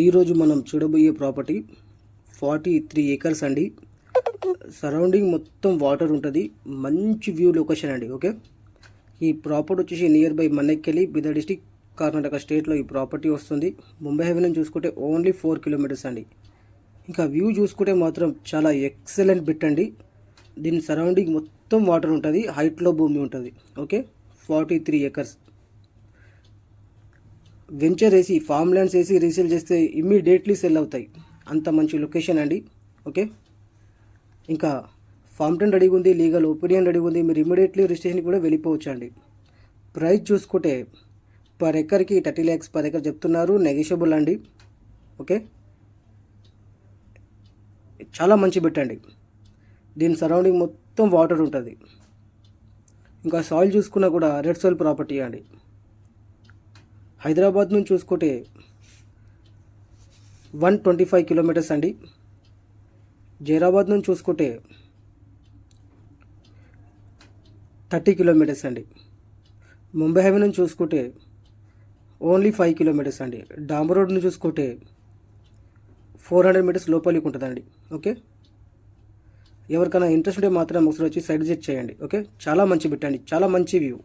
ఈరోజు మనం చూడబోయే ప్రాపర్టీ ఫార్టీ త్రీ ఏకర్స్ అండి. సరౌండింగ్ మొత్తం వాటర్ ఉంటుంది. మంచి వ్యూ లొకేషన్ అండి ఓకే? ఈ ప్రాపర్టీ వచ్చేసి near by మన్నెక్కెలి Bidar district Karnataka స్టేట్లో ఈ ప్రాపర్టీ వస్తుంది. ముంబై హైవే నుంచి చూసుకుంటే ఓన్లీ ఫోర్ కిలోమీటర్స్ అండి. ఇంకా వ్యూ చూసుకుంటే మాత్రం చాలా ఎక్సలెంట్ బిట్ అండి. దీని సరౌండింగ్ మొత్తం వాటర్ ఉంటుంది. హైట్లో భూమి ఉంటుంది okay? Forty three acres. Venture వేసి ఫామ్ ల్యాండ్స్ వేసి రీసేల్ చేస్తే ఇమ్మీడియట్లీ సెల్ అవుతాయి. అంత మంచి లొకేషన్ అండి. ఓకే ఇంకా ఫామ్ టెన్ రెడీగా ఉంది లీగల్ ఒపీనియన్ రెడీగా ఉంది మీరు ఇమ్మీడియట్లీ రిజిస్ట్రేషన్కి కూడా వెళ్ళిపోవచ్చు అండి ప్రైస్ చూసుకుంటే పర్ ఎకర్కి థర్టీ ల్యాక్స్ పర్ ఎకర్ చెప్తున్నారు నెగిషియబుల్ అండి. ఓకే చాలా మంచి పెట్టండి దీని సరౌండింగ్ మొత్తం వాటర్ ఉంటుంది. ఇంకా సాయిల్ చూసుకున్నా కూడా రెడ్ సాయిల్ ప్రాపర్టీ అండి. హైదరాబాద్ నుంచి చూసుకుంటే వన్ ట్వంటీ ఫైవ్ కిలోమీటర్స్ అండి. జైరాబాద్ నుంచి చూసుకుంటే థర్టీ కిలోమీటర్స్ అండి. ముంబై హైవే నుంచి చూసుకుంటే ఓన్లీ ఫైవ్ కిలోమీటర్స్ అండి. డాంబర్ రోడ్ నుంచి చూసుకుంటే ఫోర్ హండ్రెడ్ మీటర్స్ లోపలికి ఉంటుందండి. ఓకే? ఎవరికైనా ఇంట్రెస్ట్ ఉంటే మాత్రం ఒకసారి వచ్చి సైడ్ విజిట్ చేయండి. ఓకే? చాలా మంచి బిట్ అండి. చాలా మంచి వ్యూ.